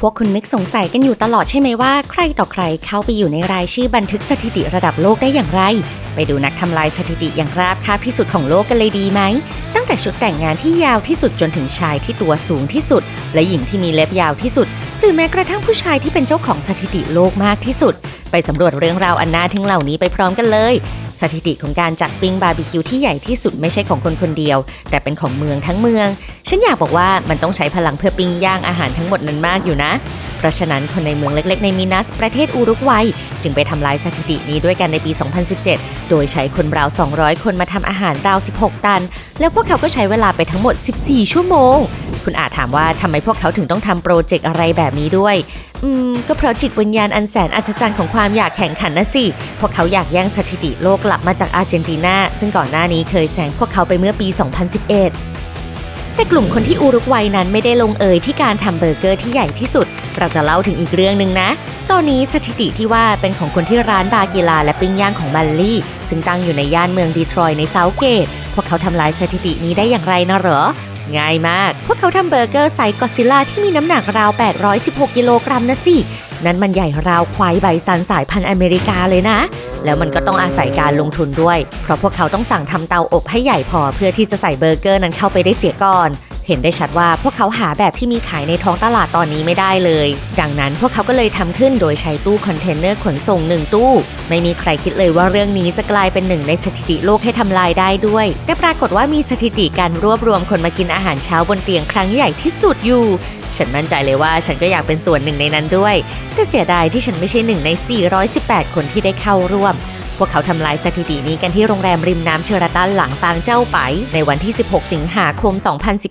พวกคุณนึกสงสัยกันอยู่ตลอดใช่ไหมว่าใครต่อใครเข้าไปอยู่ในรายชื่อบันทึกสถิติระดับโลกได้อย่างไร ไปดูนักทำลายสถิติอย่างราบคาบที่สุดของโลกกันเลยดีไหม ตั้งแต่ชุดแต่งงานที่ยาวที่สุดจนถึงชายที่ตัวสูงที่สุด และหญิงที่มีเล็บยาวที่สุด หรือแม้กระทั่งผู้ชายที่เป็นเจ้าของสถิติโลกมากที่สุด ไปสำรวจเรื่องราวอันน่าทึ่งเหล่านี้ไปพร้อมกันเลย สถิติของการจัดปิ้งบาร์บีคิวที่ใหญ่ที่สุดไม่ใช่ของคนคนเดียว แต่เป็นของเมืองทั้งเมือง ฉันอยากบอกว่ามันต้องใช้พลังเพื่อปิ้งย่างอาหารทั้งหมดนั้นมากอยู่นะ เพราะฉะนั้นคนในเมืองเล็กๆ ในมินัส ประเทศอุรุกวัย จึงไปทำลายสถิตินี้ด้วยกันในปี 2017 โดยใช้คนราว 200 คนมาทำอาหารราว 16 ตัน แล้วพวกเขาก็ใช้เวลาไปทั้งหมด 14 ชั่วโมง คุณอาจถามว่าทำไมพวกเขาถึงต้องทำโปรเจกต์อะไรแบบนี้ด้วย อืม ก็เพราะจิตวิญญาณอันแสนอัศจรรย์ของความอยากแข่งขันนะสิ พวกเขาอยากแย่งสถิติโลกกลับมาจากอาร์เจนตินา ซึ่งก่อนหน้านี้เคยแซงพวกเขาไปเมื่อปี 2011 แต่กลุ่มคนที่อุรุกวัยนั้นไม่ได้ลงเอยที่การทำเบอร์เกอร์ที่ใหญ่ที่สุด เราจะเล่าถึงอีกเรื่องหนึ่งนะ ตอนนี้สถิติที่ว่าเป็นของคนที่ร้านบากีฬาและปิ้งย่างของบัลลี่ ซึ่งตั้งอยู่ในย่านเมืองดีทรอยในเซาท์เกต พวกเขาทำลายสถิตินี้ได้อย่างไรนะเหรอง่ายมาก พวกเขาทำเบอร์เกอร์ไซส์กอซิล่าที่มีน้ำหนักราว 816 กิโลกรัมนะสิ นั้นมันใหญ่ราวควายใบซันสายพันธุ์อเมริกาเลยนะ แล้วมันก็ต้องอาศัยการลงทุนด้วย เพราะพวกเขาต้องสั่งทำเตาอบให้ใหญ่พอเพื่อที่จะใส่เบอร์เกอร์นั้นเข้าไปได้เสียก่อน เห็นได้ชัดว่าพวกเขาหาแบบที่มีขายในท้องตลาดตอนนี้ไม่ได้เลย ดังนั้นพวกเขาก็เลยทำขึ้นโดยใช้ตู้คอนเทนเนอร์ขนส่งหนึ่งตู้ ไม่มีใครคิดเลยว่าเรื่องนี้จะกลายเป็นหนึ่งในสถิติโลกให้ทำลายได้ด้วย แต่ปรากฏว่ามีสถิติการรวบรวมคนมากินอาหารเช้าบนเตียงครั้งใหญ่ที่สุดอยู่ ฉันมั่นใจเลยว่าฉันก็อยากเป็นส่วนหนึ่งในนั้นด้วย แต่เสียดายที่ฉันไม่ใช่หนึ่งใน 418 คนที่ได้เข้าร่วม พวกเขาทำลายสถิตินี้กันที่โรงแรมริมน้ำเชอราตันหลังฟางเจ้าไป ในวันที่ 16 สิงหาคม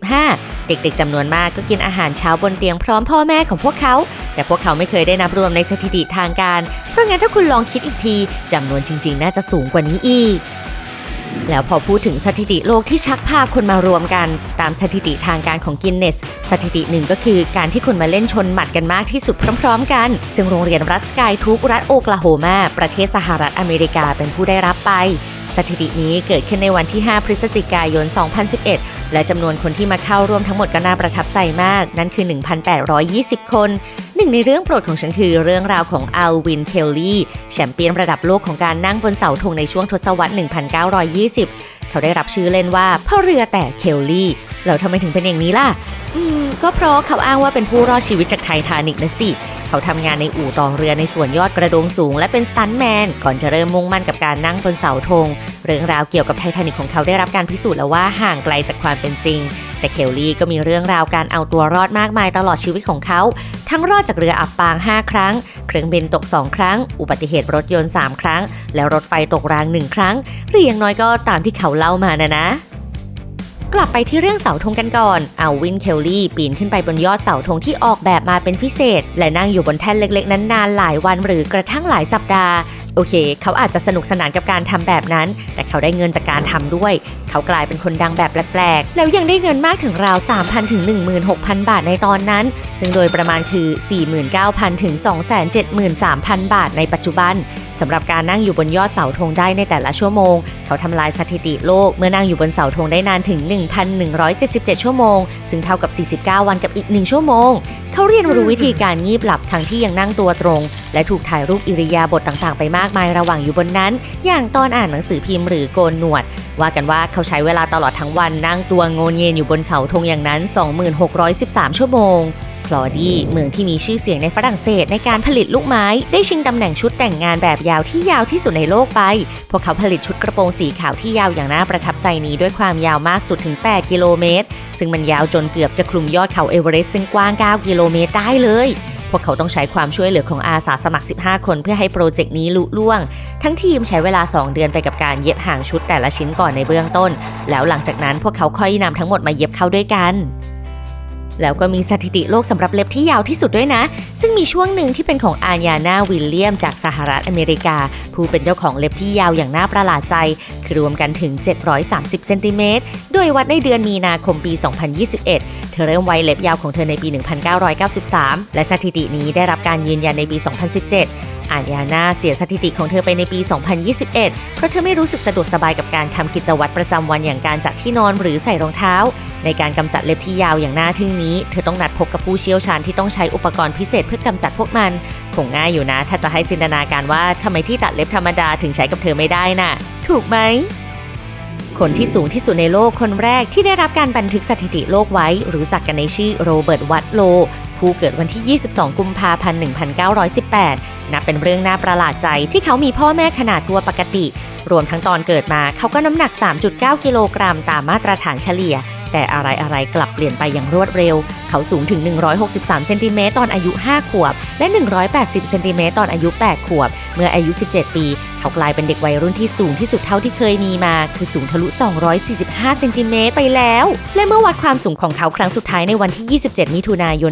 2015 เด็กๆจำนวนมากก็กินอาหารเช้าบนเตียงพร้อมพ่อแม่ของพวกเขา แต่พวกเขาไม่เคยได้นับรวมในสถิติทางการ เพราะงั้นถ้าคุณลองคิดอีกทีจำนวนจริง ๆ น่าจะสูงกว่านี้อีก แล้วพอพูดถึงสถิติโลกที่ชักพาคนมารวมกัน ตามสถิติทางการของกินเนส สถิติหนึ่งก็คือการที่คนมาเล่นชนหมัดกันมากที่สุดพร้อมๆกัน ซึ่งโรงเรียนรัฐสกายทุกรัฐโอกลาโฮมาประเทศสหรัฐอเมริกาเป็นผู้ได้รับไป สถิตินี้เกิดขึ้นในวันที่ 5 พฤศจิกายน 2011 และจำนวนคนที่มาเข้าร่วมทั้งหมดก็น่าประทับใจมาก นั่นคือ 1,820 คน หนึ่งในเรื่องโปรดของฉันคือเรื่องราวของอัลวิน เคลลี่ แชมเปี้ยนระดับโลกของการนั่งบนเสาธงในช่วงทศวรรษ 1920 เขาได้รับชื่อเล่นว่าพ่อเรือแต่เคลลี่แล้วทำไมถึงเป็นอย่างนี้ล่ะ อืม ก็เพราะเขาอ้างว่าเป็นผู้รอดชีวิตจากไททานิกนะสิ เขาทำงานในอู่ต่อเรือในส่วนยอดกระโดงสูง และเป็นสตันแมน ก่อนจะเริ่มมุ่งมั่นกับการนั่งบนเสาธง เรื่องราวเกี่ยวกับไททานิกของเขาได้รับการพิสูจน์แล้วว่าห่างไกลจากความเป็นจริง แต่เคลลี่ก็มีเรื่องราวการเอาตัวรอดมากมายตลอดชีวิตของเขา ทั้งรอดจากเรืออับปาง 5 ครั้ง เครื่องบินตก 2 ครั้ง อุบัติเหตุรถยนต์ 3 ครั้ง แล้วรถไฟตกราง 1 ครั้งหรืออย่างน้อยก็ตามที่เขาเล่ามานะนะ กลับไปที่เรื่องเสาธงกันก่อน เอาวินเคลลี่ปีนขึ้นไปบนยอดเสาธงที่ออกแบบมาเป็นพิเศษ และนั่งอยู่บนแท่นเล็กๆ นั้นนานหลายวันหรือกระทั่งหลายสัปดาห์โอเค เขาอาจจะสนุกสนานกับการทำแบบนั้น แต่เขาได้เงินจากการทำด้วย เขากลายเป็นคนดังแบบแปลกๆ แล้วยังได้เงินมากถึงราว 3,000 ถึง 16,000 บาทในตอนนั้น ซึ่งโดยประมาณคือ 49,000 ถึง 273,000 บาทในปัจจุบัน สำหรับการนั่งอยู่บนยอดเสาธงได้ในแต่ละชั่วโมง เขาทำลายสถิติโลกเมื่อนั่งอยู่บนเสาธงได้นานถึง 1,177 ชั่วโมง ซึ่งเท่ากับ 49 วันกับอีก 1 ชั่วโมง เขาเรียนรู้วิธีการงีบหลับทั้งที่ยังนั่งตัวตรง และถูกถ่ายรูปอิริยาบถต่างๆ ไปมากมายระหว่างอยู่บนนั้น อย่างตอนอ่านหนังสือพิมพ์หรือโกนหนวด ว่ากันว่าเขาใช้เวลาตลอดทั้งวันนั่งตัวงนเยนอยู่บนเสาธงอย่างนั้น 2613 ชั่วโมง คลอดีเมืองที่มีชื่อเสียงในฝรั่งเศสในการผลิตลูกไม้ ได้ชิงตำแหน่งชุดแต่งงานแบบยาวที่ยาวที่สุดในโลกไป พวกเขาผลิตชุดกระโปรงสีขาวที่ยาวอย่างน่าประทับใจนี้ด้วยความยาวมากสุดถึง 8 กิโลเมตร ซึ่งมันยาวจนเกือบจะคลุมยอดเขาเอเวอเรสต์ซึ่งกว้าง 9 กิโลเมตรได้เลยพวกเขาต้องใช้ความช่วยเหลือของอาสาสมัคร 15 คนเพื่อให้โปรเจกต์นี้ลุล่วง ทั้งทีมใช้เวลา 2 เดือนไปกับการเย็บห่างชุดแต่ละชิ้นก่อนในเบื้องต้น แล้วหลังจากนั้นพวกเขาค่อยนำทั้งหมดมาเย็บเข้าด้วยกัน แล้วก็มีสถิติโลกสำหรับเล็บที่ยาวที่สุดด้วยนะ ซึ่งมีช่วงหนึ่งที่เป็นของอาญานาวิลเลียมจากสหรัฐอเมริกา ผู้เป็นเจ้าของเล็บที่ยาวอย่างน่าประหลาดใจ คือรวมกันถึง 730 เซนติเมตร โดยวัดในเดือนมีนาคมปี 2021 เธอเริ่มไว้เล็บยาวของเธอในปี 1993 และสถิตินี้ได้รับการยืนยันในปี 2017 อาญาน่าเสียสถิติของเธอไปในปี 2021 เพราะเธอไม่รู้สึกสะดวกสบายกับการทำกิจวัตรประจำวันอย่างการจัดที่นอนหรือใส่รองเท้า ในการกำจัดเล็บที่ยาวอย่างน่าทึ่งนี้ เธอต้องนัดพบกับผู้เชี่ยวชาญที่ต้องใช้อุปกรณ์พิเศษเพื่อกำจัดพวกมันคงง่ายอยู่นะ ถ้าจะให้จินตนาการว่าทำไมที่ตัดเล็บธรรมดาถึงใช้กับเธอไม่ได้น่ะ ถูกไหมคนที่สูงที่สุดในโลกคนแรกที่ได้รับการบันทึกสถิติโลกไว้ รู้จักกันในชื่อโรเบิร์ตวัตโล ผู้เกิดวันที่ 22 กุมภาพันธ์ 1918 นับเป็นเรื่องน่าประหลาดใจที่เขามีพ่อแม่ขนาดตัวปกติ รวมทั้งตอนเกิดมาเขาก็น้ำหนัก 3.9 กิโลกรัมตามมาตรฐานเฉลี่ย แต่อะไรอะไรๆกลับเปลี่ยนไปอย่างรวดเร็วเขาสูงถึง 163 เซนติเมตรตอนอายุ 5 ขวบ และ 180 เซนติเมตรตอนอายุ 8 ขวบ เมื่ออายุ 17 ปี เขากลายเป็นเด็กวัยรุ่นที่สูงที่สุดเท่าที่เคยมีมา คือสูงทะลุ 245 เซนติเมตรไปแล้ว และเมื่อวัดความสูงของเขาครั้งสุดท้ายในวันที่ 27 มิถุนายน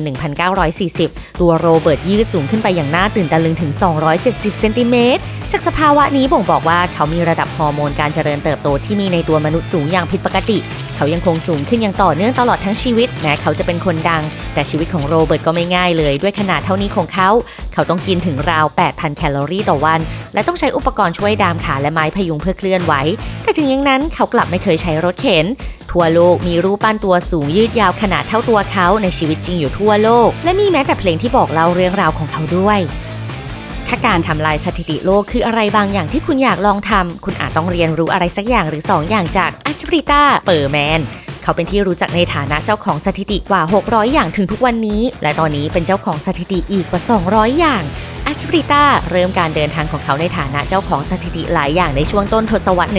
1940 ตัวโรเบิร์ตยืดสูงขึ้นไปอย่างน่าตื่นตะลึงถึง 270 เซนติเมตร จากสภาวะนี้บ่งบอกว่าเขามีระดับฮอร์โมนการเจริญเติบโตที่มีในตัวมนุษย์สูงอย่างผิดปกติ เขายังคงสูงขึ้นอย่างต่อเนื่องตลอดทั้งชีวิตแม้เขาจะเป็นคนดัง แต่ชีวิตของโรเบิร์ตก็ไม่ง่ายเลยด้วยขนาดเท่านี้ของเขา เขาต้องกินถึงราว 8,000 แคลอรี่ต่อวัน และต้องใช้อุปกรณ์ช่วยดามขาและไม้พยุงเพื่อเคลื่อนไหว แต่ถึงอย่างนั้นเขากลับไม่เคยใช้รถเข็น ทั่วโลกมีรูปปั้นตัวสูงยืดยาวขนาดเท่าตัวเขาในชีวิตจริงอยู่ทั่วโลก และมีแม้แต่เพลงที่บอกเล่าเรื่องราวของเขาด้วยถ้าการทำลายสถิติโลกคืออะไรบางอย่างที่คุณอยากลองทำ คุณอาจต้องเรียนรู้อะไรสักอย่างหรือ 2ออย่างจากอัชริตาเปอร์แมน เขาเป็นที่รู้จักในฐานะเจ้าของสถิติกว่า 600 อย่างถึงทุกวันนี้ และตอนนี้เป็นเจ้าของสถิติอีกกว่า 200 อย่างอัชริต้าเริ่มการเดินทางของเขาในฐานะเจ้าของสถิติหลายอย่างในช่วงต้นทศวรรษ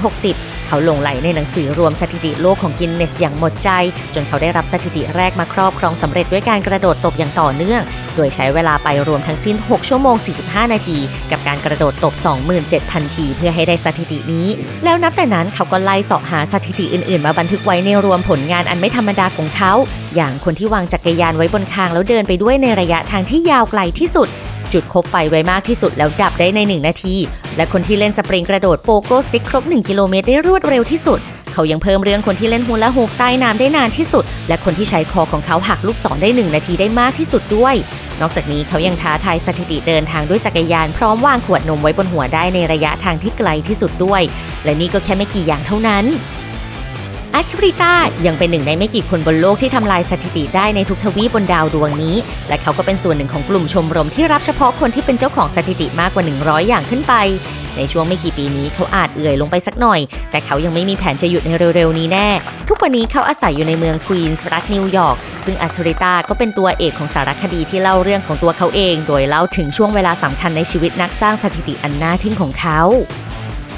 1960 เขาหลงไหลในหนังสือรวมสถิติโลกของกินเนสอย่างหมดใจ จนเขาได้รับสถิติแรกมาครอบครองสำเร็จด้วยการกระโดดตบอย่างต่อเนื่อง โดยใช้เวลาไปรวมทั้งสิ้น 6 ชั่วโมง 45 นาที กับการกระโดดตบ 27,000 ทีเพื่อให้ได้สถิตินี้ แล้วนับแต่นั้นเขาก็ไล่เสาะหาสถิติอื่นๆ มาบันทึกไว้ในรวมผลงานอันไม่ธรรมดาของเขา อย่างคนที่วางจักรยานไว้บนคางแล้วเดินไปด้วยในระยะทางที่ยาวไกลที่สุด จุดคบไฟไว้มากที่สุดแล้วดับได้ใน 1 นาที และคนที่เล่นสปริงกระโดดโปโกสติ๊กครบ 1 กิโลเมตรได้รวดเร็วที่สุด เขายังเพิ่มเรื่องคนที่เล่นฮูลาฮูปใต้น้ำได้นานที่สุด และคนที่ใช้คอของเขาหักลูกศรได้ 1 นาทีได้มากที่สุดด้วย นอกจากนี้เขายังท้าทายสถิติเดินทางด้วยจักรยานพร้อมวางขวดนมไว้บนหัวได้ในระยะทางที่ไกลที่สุดด้วย และนี่ก็แค่ไม่กี่อย่างเท่านั้น อัชริตายังเป็นหนึ่งในไม่กี่คนบนโลกที่ทำลายสถิติได้ในทุกทวีปบนดาวดวงนี้ และเขาก็เป็นส่วนหนึ่งของกลุ่มชมรมที่รับเฉพาะคนที่เป็นเจ้าของสถิติมากกว่า 100 อย่างขึ้นไป ในช่วงไม่กี่ปีนี้เขาอาจเอื่อยลงไปสักหน่อย แต่เขายังไม่มีแผนจะหยุดในเร็วๆ นี้แน่ ทุกวันนี้เขาอาศัยอยู่ในเมืองควีนส์รัฐนิวยอร์กซึ่งอัชริตาก็เป็นตัวเอกของสารคดีที่เล่าเรื่องของตัวเขาเอง โดยเล่าถึงช่วงเวลาสำคัญในชีวิตนักสร้างสถิติอันน่าทึ่งของเขา